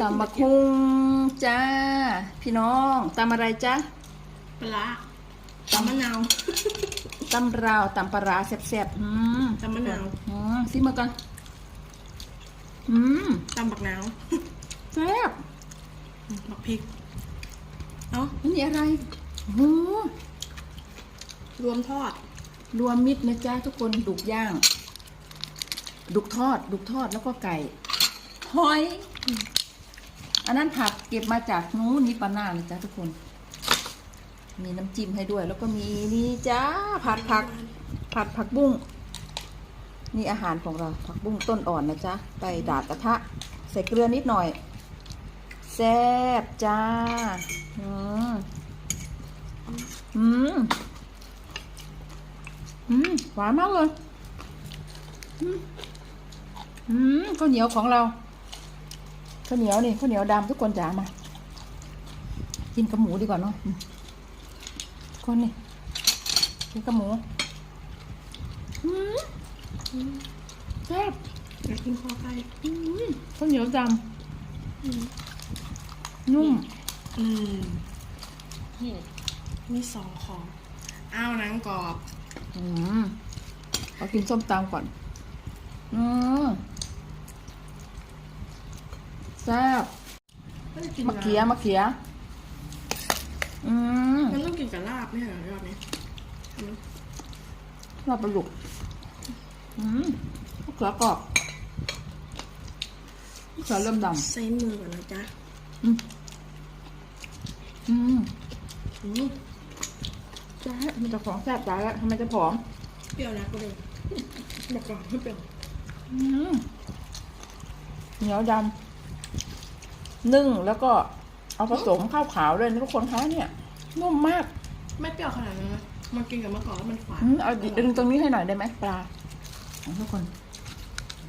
ตำมะคุงจ้า พี่น้องตำอะไรจ้าปลาร้าตำมะนาวตำราวตำปลาร้าแซ่บๆอืมตำมะนาวอืมซิมาก่อนอืมตำบักนาวแซ่บบักพริกเอ้านี่อะไรโอ้โหรวมทอด รวมมิตรนะจ๊ะทุกคนดุกย่าง ดุกทอด ดุกทอดแล้วก็ไก่หอย อันนั้นผักเก็บมาจากนู้นนี่ปานาเลยจ้ะทุกคน มีน้ำจิ้มให้ด้วย แล้วก็มีนี่จ้าผัดผัก ผัดผักบุ้งนี่อาหารของเราผักบุ้งต้นอ่อนนะจ๊ะไปดาดกระทะ ใส่เกลือนิดหน่อยแซ่บจ้า อืมอืมอืมหวานมากเลย อืมอืมข้าวเหนียวของเรา ข้าวเหนียวนี่ข้าวเหนียวดำทุกคนจ๋ามา กินกับหมูดีกว่าเนาะอืมคนนี่กินกับหมูอืมแซ่บอยากกินคอไก่อืมข้าวเหนียวดำนุ่ม อืมนี่มีสองของอ้าวหนังกรอบ อืมเอากินส้มตำก่อน อืมแซ่บก็จะกินมะเขือมะเขืออืมมันต้องกินกับลาบไม่ใช่เหรอยอดนี้ลาบปลาดุกอืมมะเขือกรอบมะเขือเริ่มดใช้มือก่อนนะจ๊ะำอืมอืมอืมแซ่บมันจะของแซ่บตายแล้วทำไมจะผอมเปรี้ยวนะก็เลยบอกก่อนไม่เปรี้ยวอืมเหนียวดำ นึ่งแล้วก็เอาผสมข้าวขาวด้วยนะทุกคนคะเนี่ยนุ่มมากไม่เปรี้ยวขนาดนั้นนะมันกินกับมะกอกแล้วมันฝาดอืมเอาดึงตรงนี้ให้หน่อยได้ไหมปลาของทุกคน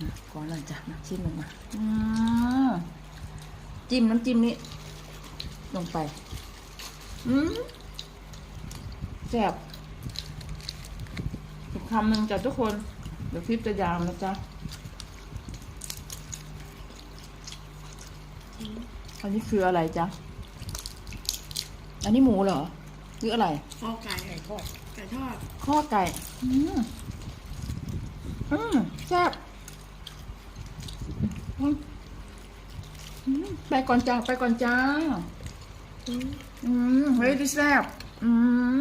นะก่อนเลยจ้ะมาชิมหนึ่งมาอืมจิ้มน้ำจิ้มนี้ ลงไป อืมแซ่บอีกคำหนึ่งจ้ะทุกคน เดี๋ยวคลิปจะยาวนะจ๊ะ อันนี้คืออะไรจ๊ะ อันนี้หมูเหรอหรืออะไรคอไก่ไก่ทอดไก่ทอดข้อไก่ อืมอืมแซ่บอืมอืมไปก่อนจ้า ไปก่อนจ้า อืมอืมเฮ้ยที่แซ่บอืม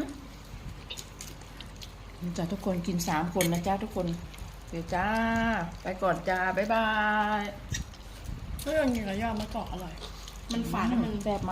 จ้าทุกคนกินสามคนนะจ้าทุกคน เดี๋ยวจ้า ไปก่อนจ้า บ๊ายบาย เฮ้ยมันกินกับยอดมะกอกอร่อย มันฝาดแล้วมัน แซ่บมาก